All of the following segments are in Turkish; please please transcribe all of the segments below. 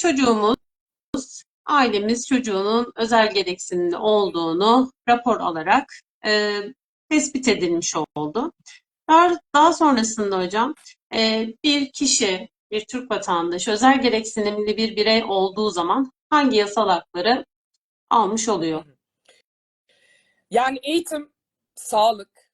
çocuğumuz, ailemiz çocuğunun özel gereksinimli olduğunu rapor alarak e, tespit edilmiş oldu. Daha, sonrasında hocam e, bir kişi, bir Türk vatandaşı özel gereksinimli bir birey olduğu zaman hangi yasal hakları almış oluyor? Yani eğitim, sağlık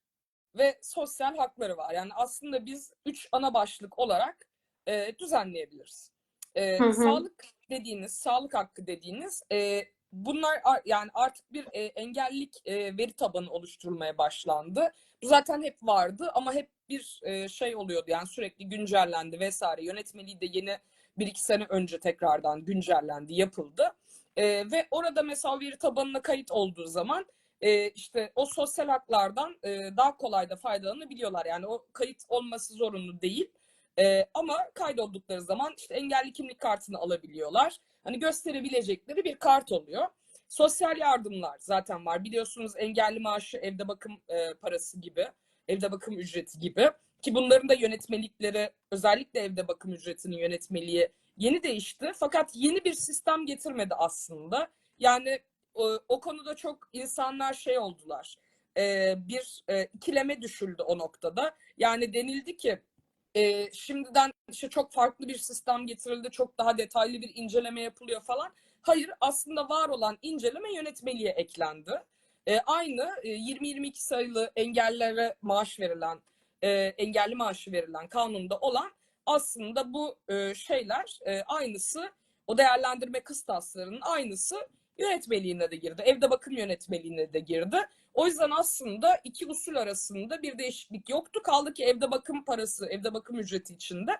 ve sosyal hakları var. Yani aslında biz üç ana başlık olarak e, düzenleyebiliriz. E, Hı hı. Sağlık dediğiniz, sağlık hakkı dediğiniz e, bunlar ar- yani artık bir e, engellilik e, veri tabanı oluşturulmaya başlandı. Bu zaten hep vardı ama hep bir e, şey oluyordu yani sürekli güncellendi vesaire. Yönetmeliği de yeni bir iki sene önce tekrardan güncellendi, yapıldı. E, ve orada mesela veri tabanına kayıt olduğu zaman e, işte o sosyal haklardan e, daha kolay da faydalanabiliyorlar. Yani o kayıt olması zorunlu değil. E, ama kaydoldukları zaman işte engelli kimlik kartını alabiliyorlar. Hani gösterebilecekleri bir kart oluyor. Sosyal yardımlar zaten var. Biliyorsunuz engelli maaşı, evde bakım e, parası gibi, evde bakım ücreti gibi. Ki bunların da yönetmelikleri, özellikle evde bakım ücretinin yönetmeliği yeni değişti. Fakat yeni bir sistem getirmedi aslında. Yani o, o konuda çok insanlar şey oldular. E, bir e, ikileme düşüldü o noktada. Yani denildi ki e, şimdiden işte çok farklı bir sistem getirildi, çok daha detaylı bir inceleme yapılıyor falan. Hayır, aslında var olan inceleme yönetmeliğe eklendi. E, aynı e, 20-22 sayılı engellilere maaş verilen, e, engelli maaşı verilen kanunda olan aslında bu e, şeyler e, aynısı, o değerlendirme kıstaslarının aynısı yönetmeliğine de girdi. Evde bakım yönetmeliğine de girdi. O yüzden aslında iki usul arasında bir değişiklik yoktu. Kaldı ki evde bakım parası, evde bakım ücreti içinde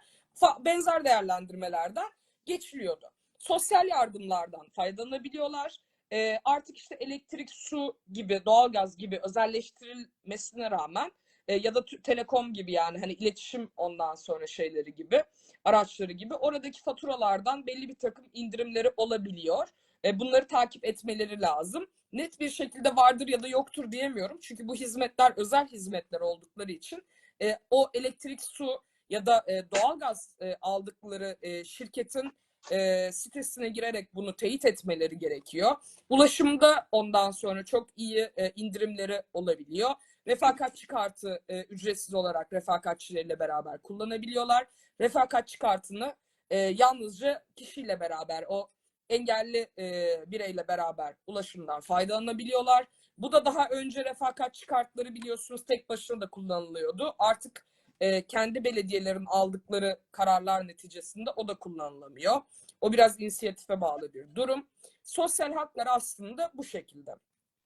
benzer değerlendirmelerden geçiliyordu. Sosyal yardımlardan faydalanabiliyorlar. E, artık işte elektrik, su gibi, doğalgaz gibi özelleştirilmesine rağmen e, ya da telekom gibi yani hani iletişim ondan sonra şeyleri gibi, araçları gibi oradaki faturalardan belli bir takım indirimleri olabiliyor. E, bunları takip etmeleri lazım. Net bir şekilde vardır ya da yoktur diyemiyorum. Çünkü bu hizmetler özel hizmetler oldukları için e, o elektrik, su ya da e, doğalgaz e, aldıkları e, şirketin e, sitesine girerek bunu teyit etmeleri gerekiyor. Ulaşımda ondan sonra çok iyi e, indirimleri olabiliyor. Refakatçi kartı e, ücretsiz olarak refakatçileriyle beraber kullanabiliyorlar. Refakatçi kartını e, yalnızca kişiyle beraber o engelli e, bireyle beraber ulaşımdan faydalanabiliyorlar. Bu da daha önce refakatçi kartları biliyorsunuz tek başına da kullanılıyordu. Artık e, kendi belediyelerin aldıkları kararlar neticesinde o da kullanılamıyor. O biraz inisiyatife bağlı bir durum. Sosyal haklar aslında bu şekilde.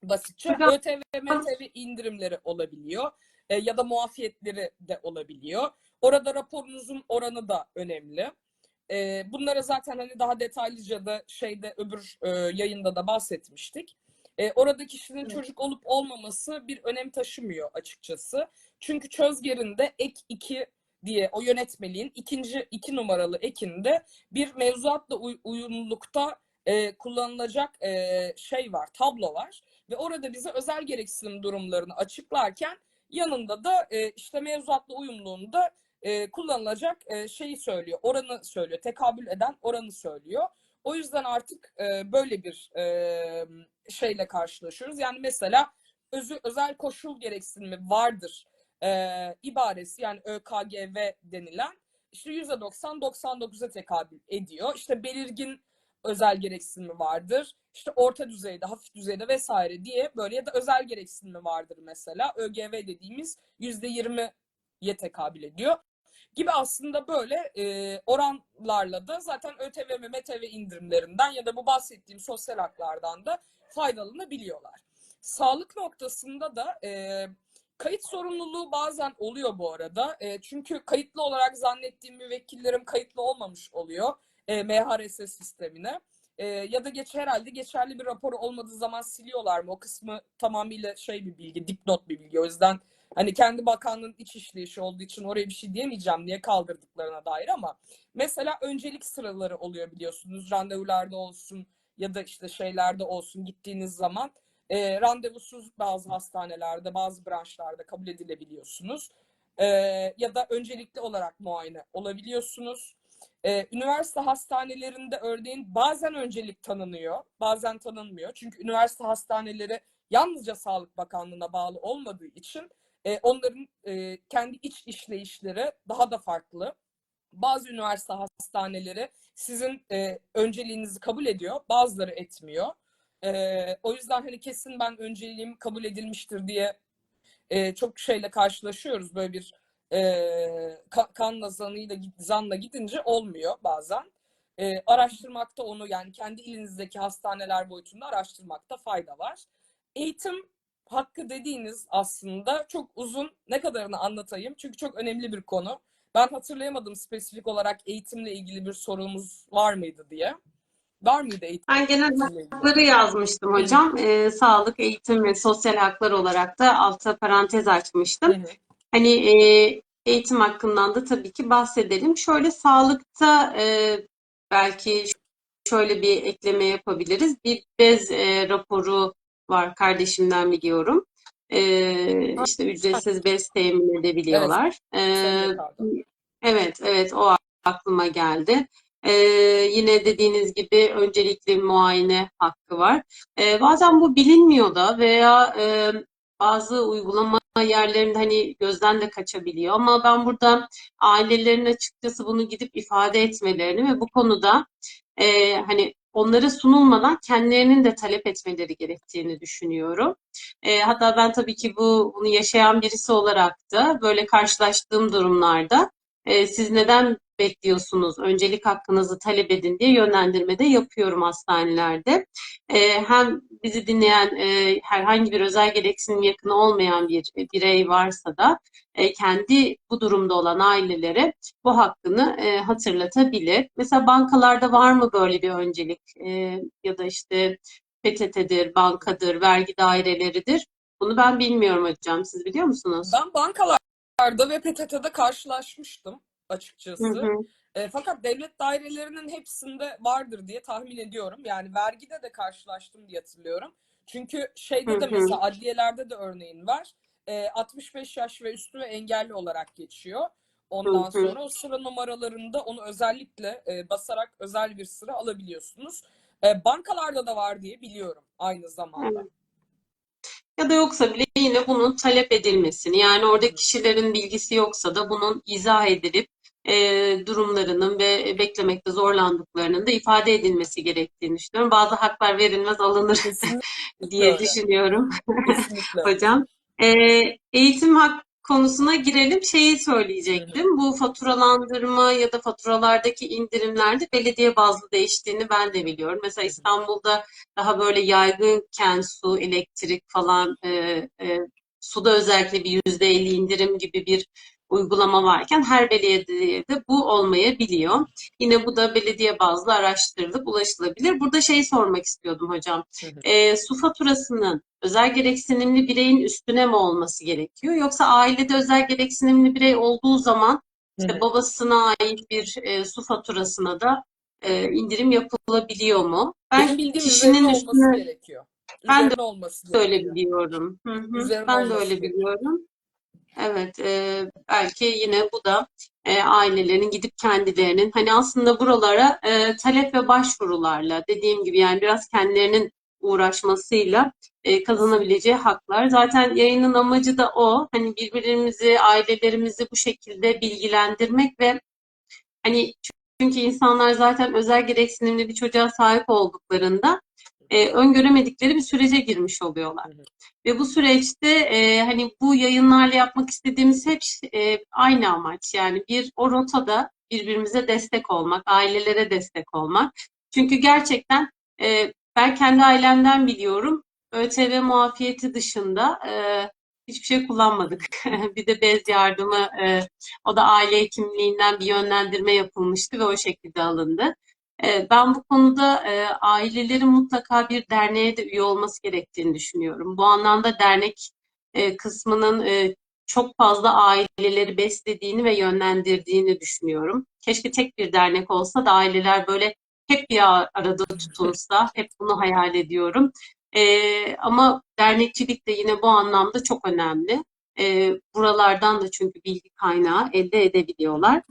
Basitçe ÖTV, MTV indirimleri olabiliyor e, ya da muafiyetleri de olabiliyor. Orada raporunuzun oranı da önemli. E, bunlara zaten hani daha detaylıca da şeyde öbür e, yayında da bahsetmiştik. E, orada kişinin Evet. çocuk olup olmaması bir önem taşımıyor açıkçası. Çünkü çözgerinde ek 2 diye o yönetmeliğin ikinci iki numaralı ekinde bir mevzuatla uy- uyumlulukta e, kullanılacak e, şey var, tablo var ve orada bize özel gereksinim durumlarını açıklarken yanında da e, işte mevzuatla uyumluluğunda e, kullanılacak e, şeyi söylüyor, oranı söylüyor, tekabül eden oranı söylüyor. O yüzden artık e, böyle bir e, şeyle karşılaşıyoruz. Yani mesela özü, özel koşul gereksinimi vardır e, ibaresi yani ÖKGV denilen işte %90 99'a tekabül ediyor. İşte belirgin özel gereksinimi vardır. İşte orta düzeyde, hafif düzeyde vesaire diye böyle ya da özel gereksinimi vardır mesela. ÖGV dediğimiz %20'ye tekabül ediyor gibi aslında böyle e, oranlarla da zaten ÖTV ve MTV indirimlerinden ya da bu bahsettiğim sosyal haklardan da faydalanabiliyorlar. Sağlık noktasında da e, kayıt sorumluluğu bazen oluyor bu arada. E, çünkü kayıtlı olarak zannettiğim müvekkillerim kayıtlı olmamış oluyor e, MHRS sistemine. E, ya da geç herhalde geçerli bir raporu olmadığı zaman siliyorlar mı? O kısmı tamamıyla şey bir bilgi, dipnot bir bilgi. O yüzden hani kendi bakanlığın iç işleyişi olduğu için oraya bir şey diyemeyeceğim niye kaldırdıklarına dair ama mesela öncelik sıraları oluyor biliyorsunuz. Randevularda olsun ya da işte şeylerde olsun gittiğiniz zaman e, randevusuz bazı hastanelerde bazı branşlarda kabul edilebiliyorsunuz. E, ya da öncelikli olarak muayene olabiliyorsunuz. Ee, üniversite hastanelerinde örneğin bazen öncelik tanınıyor, bazen tanınmıyor. Çünkü üniversite hastaneleri yalnızca Sağlık Bakanlığı'na bağlı olmadığı için e, onların e, kendi iç işleyişleri daha da farklı. Bazı üniversite hastaneleri sizin e, önceliğinizi kabul ediyor, bazıları etmiyor. E, o yüzden hani kesin ben önceliğim kabul edilmiştir diye e, çok şeyle karşılaşıyoruz. Böyle bir e, ka- kanla zanıyla zanla gidince olmuyor bazen. E, araştırmakta onu yani kendi ilinizdeki hastaneler boyutunda araştırmakta fayda var. Eğitim hakkı dediğiniz aslında çok uzun ne kadarını anlatayım çünkü çok önemli bir konu. Ben hatırlayamadım spesifik olarak eğitimle ilgili bir sorunumuz var mıydı diye. Var mıydı eğitimle Ben genel hakları yazmıştım hocam. Ee, sağlık, eğitim ve sosyal haklar olarak da alta parantez açmıştım. Hı hı. Hani e, eğitim hakkından da tabii ki bahsedelim. Şöyle sağlıkta e, belki şöyle bir ekleme yapabiliriz. Bir bez e, raporu var kardeşimden biliyorum. E, işte ücretsiz bez temin edebiliyorlar. E, SGK'da. evet, evet o aklıma geldi. E, yine dediğiniz gibi öncelikli muayene hakkı var. E, bazen bu bilinmiyor da veya e, bazı uygulama yerlerinde hani gözden de kaçabiliyor. Ama ben burada ailelerin açıkçası bunu gidip ifade etmelerini ve bu konuda e, hani onlara sunulmadan kendilerinin de talep etmeleri gerektiğini düşünüyorum. E, hatta ben tabii ki bu bunu yaşayan birisi olarak da böyle karşılaştığım durumlarda e, siz neden bekliyorsunuz? Öncelik hakkınızı talep edin diye yönlendirmede yapıyorum hastanelerde. E, hem bizi dinleyen e, herhangi bir özel gereksinim yakını olmayan bir birey varsa da e, kendi bu durumda olan ailelere bu hakkını e, hatırlatabilir. Mesela bankalarda var mı böyle bir öncelik E, ya da işte PTT'dir, bankadır, vergi daireleridir. Bunu ben bilmiyorum hocam. Siz biliyor musunuz? Ben bankalarda ve PTT'de karşılaşmıştım Hı açıkçası. hı. E, fakat devlet dairelerinin hepsinde vardır diye tahmin ediyorum. Yani vergide de karşılaştım diye hatırlıyorum. Çünkü şeyde de Hı hı. mesela adliyelerde de örneğin var. E, 65 yaş ve üstü ve engelli olarak geçiyor. Ondan Hı hı. sonra o sıra numaralarında onu özellikle e, basarak özel bir sıra alabiliyorsunuz. E, bankalarda da var diye biliyorum aynı zamanda. Evet. Ya da yoksa bile yine bunun talep edilmesini yani orada kişilerin bilgisi yoksa da bunun izah edilip e, durumlarının ve beklemekte zorlandıklarının da ifade edilmesi gerektiğini düşünüyorum. Bazı haklar verilmez alınır diye öyle. düşünüyorum hocam. E, eğitim hak konusuna girelim. Şeyi söyleyecektim. Bu faturalandırma ya da faturalardaki indirimlerde belediye bazlı değiştiğini ben de biliyorum. Mesela İstanbul'da daha böyle yaygınken su, elektrik falan e, e, suda özellikle bir yüzde elli indirim gibi bir uygulama varken her belediyede bu olmayabiliyor. Yine bu da belediye bazlı araştırılıp ulaşılabilir. Burada şey sormak istiyordum hocam. E, su faturasının özel gereksinimli bireyin üstüne mi olması gerekiyor? Yoksa ailede özel gereksinimli birey olduğu zaman işte babasına ait bir e, su faturasına da e, indirim yapılabiliyor mu? Ben Benim bildiğim kişinin üzerine olması üstüne gerekiyor. ben de Üzerine olması öyle gerekiyor. biliyorum. Hı hı, Üzerine ben de öyle biliyorum. Evet, e, belki yine bu da e, ailelerin gidip kendilerinin hani aslında buralara e, talep ve başvurularla dediğim gibi yani biraz kendilerinin uğraşmasıyla e, kazanabileceği haklar. Zaten yayının amacı da o. Hani birbirimizi, ailelerimizi bu şekilde bilgilendirmek ve hani çünkü insanlar zaten özel gereksinimli bir çocuğa sahip olduklarında e, öngöremedikleri bir sürece girmiş oluyorlar. Ve bu süreçte e, hani bu yayınlarla yapmak istediğimiz hep e, aynı amaç. Yani bir o rotada birbirimize destek olmak, ailelere destek olmak. Çünkü gerçekten e, ben kendi ailemden biliyorum. ÖTV muafiyeti dışında e, hiçbir şey kullanmadık. bir de bez yardımı e, o da aile hekimliğinden bir yönlendirme yapılmıştı ve o şekilde alındı. E, Ben bu konuda e, ailelerin mutlaka bir derneğe de üye olması gerektiğini düşünüyorum. Bu anlamda dernek e, kısmının e, çok fazla aileleri beslediğini ve yönlendirdiğini düşünüyorum. Keşke tek bir dernek olsa da aileler böyle hep bir arada tutulsa, hep bunu hayal ediyorum. Ama dernekçilik de yine bu anlamda çok önemli. Buralardan da çünkü bilgi kaynağı elde edebiliyorlar.